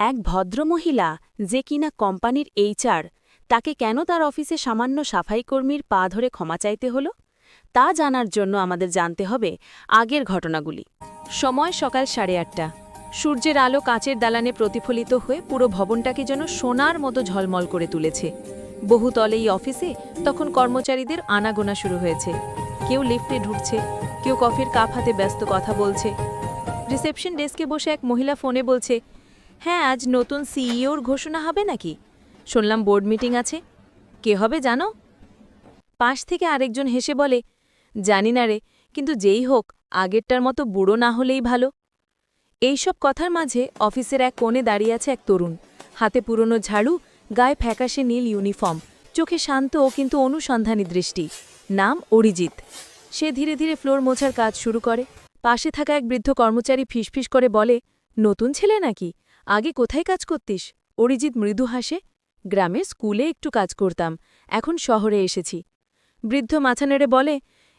এক ভদ্রমহিলা যে কিনা কোম্পানির এইচআর, তাকে কেন তার অফিসে সামান্য সাফাইকর্মীর পা ধরে ক্ষমা চাইতে হল? তা জানার জন্য আমাদের জানতে হবে আগের ঘটনাগুলি। সময় সকাল সাড়ে আটটা। সূর্যের আলো কাঁচের দালানে প্রতিফলিত হয়ে পুরো ভবনটাকে যেন সোনার মতো ঝলমল করে তুলেছে। বহুতলে এই অফিসে তখন কর্মচারীদের আনাগোনা শুরু হয়েছে। কেউ লিফটে ঢুকছে, কেউ কফির কাপ হাতে ব্যস্ত কথা বলছে। রিসেপশন ডেস্কে বসে এক মহিলা ফোনে বলছে হ্যাঁ আজ নতুন সিইওর ঘোষণা হবে নাকি? শুনলাম বোর্ড মিটিং আছে। কে হবে জানো? পাশ থেকে আরেকজন হেসে বলে, জানি না রে, কিন্তু যেই হোক, আগেরটার মতো বুড়ো না হলেই ভালো। এইসব কথার মাঝে অফিসের এক কোণে দাঁড়িয়ে আছে এক তরুণ। হাতে পুরনো ঝাড়ু, গায়ে ফ্যাকাশে নীল ইউনিফর্ম। চোখে শান্ত ও কিন্তু অনুসন্ধানী দৃষ্টি। নাম অরিজিৎ। সে ধীরে ধীরে ফ্লোর মোছার কাজ শুরু করে। পাশে থাকা এক বৃদ্ধ কর্মচারী ফিসফিস করে বলে, নতুন ছেলে নাকি? আগে কোথায় কাজ করতিস? অরিজিৎ মৃদু হাসে, গ্রামে স্কুলে একটু কাজ করতাম, এখন শহরে এসেছি। বৃদ্ধ মাথা নেড়ে বলে,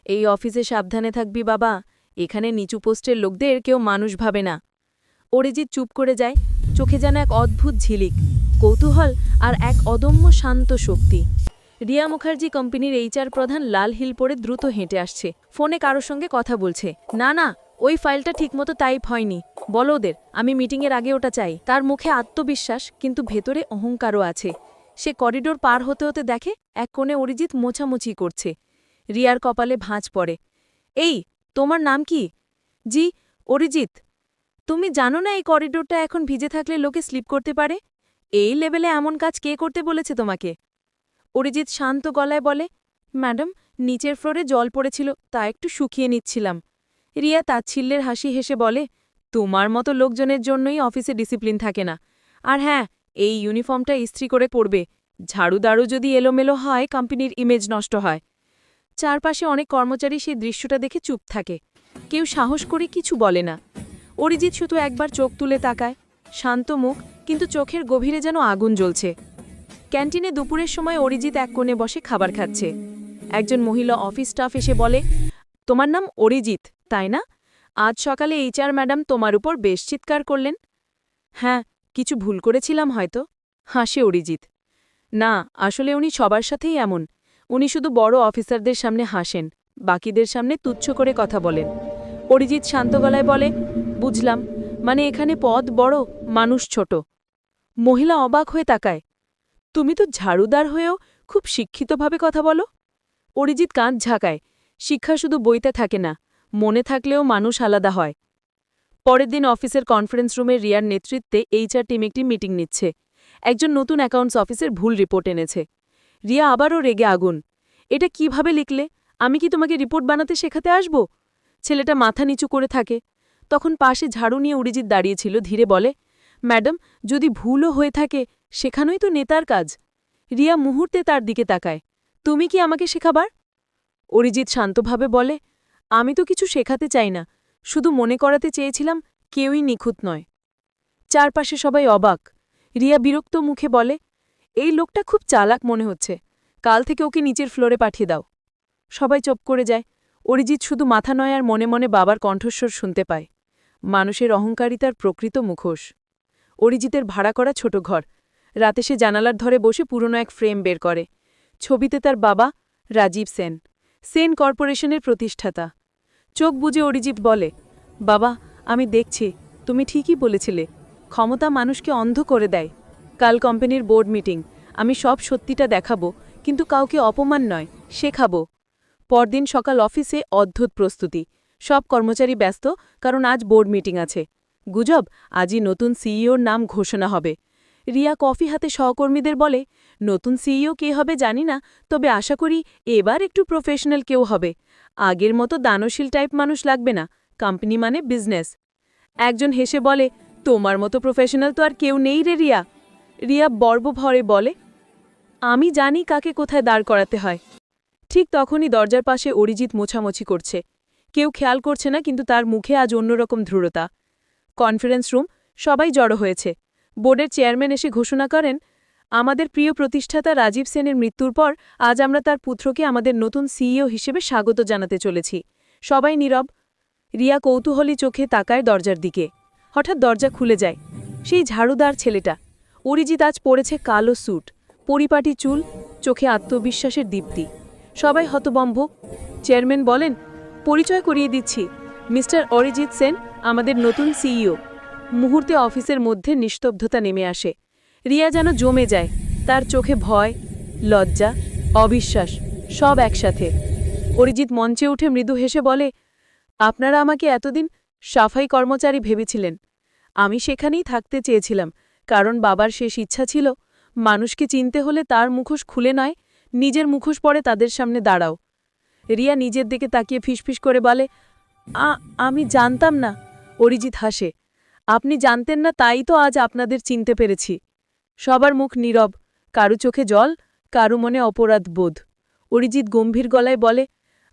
এই অফিসে সাবধানে থাকবি বাবা, এখানে নিচু পোস্টের লোকদের কেউ মানুষ ভাবে না। অরিজিৎ চুপ করে যায়, চোখে যেন এক অদ্ভুত ঝিলিক, কৌতূহল আর এক অদম্য শান্ত শক্তি। রিয়া মুখার্জি কোম্পানির এইচআর প্রধান লাল হিল পরে দ্রুত হেঁটে আসছে, ফোনে কারোর সঙ্গে কথা বলছে, না না ওই ফাইলটা ঠিকমতো টাইপ হয়নি। বলো ওদের, আমি মিটিংয়ের আগে ওটা চাই। তার মুখে আত্মবিশ্বাস, কিন্তু ভেতরে অহংকারও আছে। সে করিডোর পার হতে হতে দেখে, এক কোণে অরিজিৎ মোছামুছি করছে। রিয়ার কপালে ভাঁজ পড়ে। এই, তোমার নাম কি? জি, অরিজিৎ। তুমি জানো না এই করিডোরটা এখন ভিজে থাকলে লোকে স্লিপ করতে পারে? এই লেভেলে এমন কাজ কে করতে বলেছে তোমাকে? অরিজিৎ শান্ত গলায় বলে, ম্যাডাম, নিচের ফ্লোরে জল পড়েছিল, তা একটু শুকিয়ে নিচ্ছিলাম। রিয়া তাচ্ছিল্যের হাসি হেসে বলে, তোমার মতো লোকজনের জন্যই অফিসে ডিসিপ্লিন থাকে না। আর হ্যাঁ এই ইউনিফর্মটা ইস্ত্রি করে পড়বে ঝাড়ুদাড়ু যদি এলোমেলো হয়, কোম্পানির ইমেজ নষ্ট হয়। চারপাশে অনেক কর্মচারী সেই দৃশ্যটা দেখে চুপ থাকে। কেউ সাহস করে কিছু বলে না। অরিজিৎ শুধু একবার চোখ তুলে তাকায়। শান্ত মুখ, কিন্তু চোখের গভীরে যেন আগুন জ্বলছে। ক্যান্টিনে দুপুরের সময় অরিজিৎ এক কোণে বসে খাবার খাচ্ছে। একজন মহিলা অফিস স্টাফ এসে বলে, তোমার নাম অরিজিৎ। তাই না? আজ সকালে এইচআর ম্যাডাম তোমার উপর বেশ চিৎকার করলেন। হ্যাঁ কিছু ভুল করেছিলাম হয়তো। হাসে অরিজিৎ। না, আসলে উনি সবার সাথেই এমন। উনি শুধু বড় অফিসারদের সামনে হাসেন, বাকিদের সামনে তুচ্ছ করে কথা বলেন। অরিজিৎ শান্ত গলায় বলে, বুঝলাম। মানে এখানে পদ বড়, মানুষ ছোট। মহিলা অবাক হয়ে তাকায়। তুমি তো ঝাড়ুদার হয়েও খুব শিক্ষিতভাবে কথা বলো? অরিজিৎ কাঁধ ঝাঁকায়। শিক্ষা শুধু বইতে থাকে না মনে থাকলেও মানুষ আলাদা হয়। পরের দিন অফিসের কনফারেন্স রুমে রিয়ার নেতৃত্বে এইচআর টিম একটি মিটিং নিচ্ছে। একজন নতুন অ্যাকাউন্টস অফিসের ভুল রিপোর্ট এনেছে। রিয়া আবারও রেগে আগুন। এটা কীভাবে লিখলে? আমি কি তোমাকে রিপোর্ট বানাতে শেখাতে আসব? ছেলেটা মাথা নিচু করে থাকে। তখন পাশে ঝাড়ু নিয়ে অরিজিৎ দাঁড়িয়েছিল, ধীরে বলে, ম্যাডাম, যদি ভুলও হয়ে থাকে, শেখানোই তো নেতার কাজ। রিয়া মুহূর্তে তার দিকে তাকায়। তুমি কি আমাকে শেখাবার? অরিজিৎ শান্তভাবে বলে আমি তো কিছু শেখাতে চাই না, শুধু মনে করাতে চেয়েছিলাম কেউই নিখুঁত নয়। চারপাশে সবাই অবাক। রিয়া বিরক্ত মুখে বলে, এই লোকটা খুব চালাক মনে হচ্ছে। কাল থেকে ওকে নিচের ফ্লোরে পাঠিয়ে দাও। সবাই চুপ করে যায়। অরিজিৎ শুধু মাথা নয় আর মনে মনে বাবার কণ্ঠস্বর শুনতে পায়। মানুষের অহংকারিতার প্রকৃত মুখোশ। অরিজিতের ভাড়া করা ছোট ঘর। রাতে সে জানালার ধরে বসে পুরনো এক ফ্রেম বের করে। ছবিতে তার বাবা রাজীব সেন। সেন কর্পোরেশনের প্রতিষ্ঠাতা। চোখ বুঝে অরিজিৎ বলে, বাবা, আমি দেখছি, তুমি ঠিকই বলেছিলে। ক্ষমতা মানুষকে অন্ধ করে দেয়। কাল কোম্পানির বোর্ড মিটিং, আমি সব সত্যিটা দেখাবো, কিন্তু কাউকে অপমান নয়, শেখাবো। পরদিন সকাল অফিসে অদ্ভুত প্রস্তুতি। সব কর্মচারী ব্যস্ত, কারণ আজ বোর্ড মিটিং আছে। গুজব, আজই নতুন সিইওর নাম ঘোষণা হবে। রিয়া কফি হাতে সহকর্মীদের বলে, নতুন সিইও কে হবে জানি না, তবে আশা করি এবার একটু প্রফেশনাল কেউ হবে। আগের মতো দানশীল টাইপ মানুষ লাগবে না কোম্পানি মানে বিজনেস একজন হেসে বলে, তোমার মতো প্রফেশনাল তো আর কেউ নেই রে রিয়া। রিয়া বর্বভরে বলে, আমি জানি কাকে কোথায় দাঁড় করাতে হয়। ঠিক তখনই দরজার পাশে অরিজিৎ মোছামুছি করছে। কেউ খেয়াল করছে না, কিন্তু তার মুখে আজ অন্যরকম দৃঢ়তা কনফারেন্স রুম, সবাই জড়ো হয়েছে। বোর্ডের চেয়ারম্যান এসে ঘোষণা করেন, আমাদের প্রিয় প্রতিষ্ঠাতা রাজীব সেনের মৃত্যুর পর আজ আমরা তার পুত্রকে আমাদের নতুন সিইও হিসেবে স্বাগত জানাতে চলেছি। সবাই নীরব, রিয়া কৌতূহলী চোখে তাকায় দরজার দিকে। হঠাৎ দরজা খুলে যায়। সেই ঝাড়ুদার ছেলেটা। অরিজিৎ আজ পরেছে কালো স্যুট, পরিপাটি চুল, চোখে আত্মবিশ্বাসের দীপ্তি। সবাই হতবম্ব। চেয়ারম্যান বলেন, পরিচয় করিয়ে দিচ্ছি। মিস্টার অরিজিৎ সেন, আমাদের নতুন সিইও। মুহূর্তে অফিসের মধ্যে নিস্তব্ধতা নেমে আসে। রিয়া যেন জমে যায় তার চোখে ভয় লজ্জা অবিশ্বাস সব একসাথে। অরিজিৎ মঞ্চে উঠে মৃদু হেসে বলে আপনারা আমাকে এতদিন সাফাই কর্মচারী ভেবেছিলেন। আমি সেখানেই থাকতে চেয়েছিলাম কারণ বাবার শেষ ইচ্ছা ছিল মানুষকে চিনতে হলে তার মুখোশ খুলে নয় নিজের মুখোশ পরে তাদের সামনে দাঁড়াও রিয়া নিজের দিকে তাকিয়ে ফিসফিস করে বলে "আ, আমি জানতাম না অরিজিৎ হাসে আপনি জানতেন না, তাই তো আজ আপনাদের চিনতে পেরেছি। সবার মুখ নীরব, কারু চোখে জল, কারু মনে অপরাধ বোধ। অরিজিৎ গম্ভীর গলায় বলে,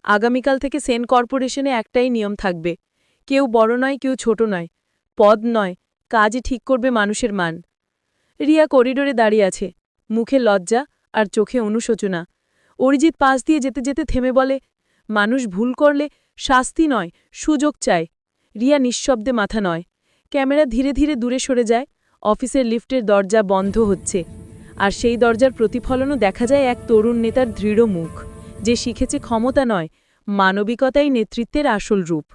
আগামীকাল থেকে সেন কর্পোরেশনে একটাই নিয়ম থাকবে। কেউ বড় নয়, কেউ ছোট নয়। পদ নয়, কাজই ঠিক করবে মানুষের মান। রিয়া করিডোরে দাঁড়িয়ে আছে, মুখে লজ্জা আর চোখে অনুশোচনা। অরিজিৎ পাশ দিয়ে যেতে যেতে থেমে বলে, মানুষ ভুল করলে শাস্তি নয়, সুযোগ চায়। রিয়া নিঃশব্দে মাথা নয়। ক্যামেরা ধীরে ধীরে দূরে সরে যায়, অফিসের লিফটের দরজা বন্ধ হচ্ছে, আর সেই দরজার প্রতিফলনও দেখা যায় এক তরুণ নেতার দৃঢ় মুখ, যে শিখেছে ক্ষমতা নয়, মানবিকতাই নেতৃত্বের আসল রূপ।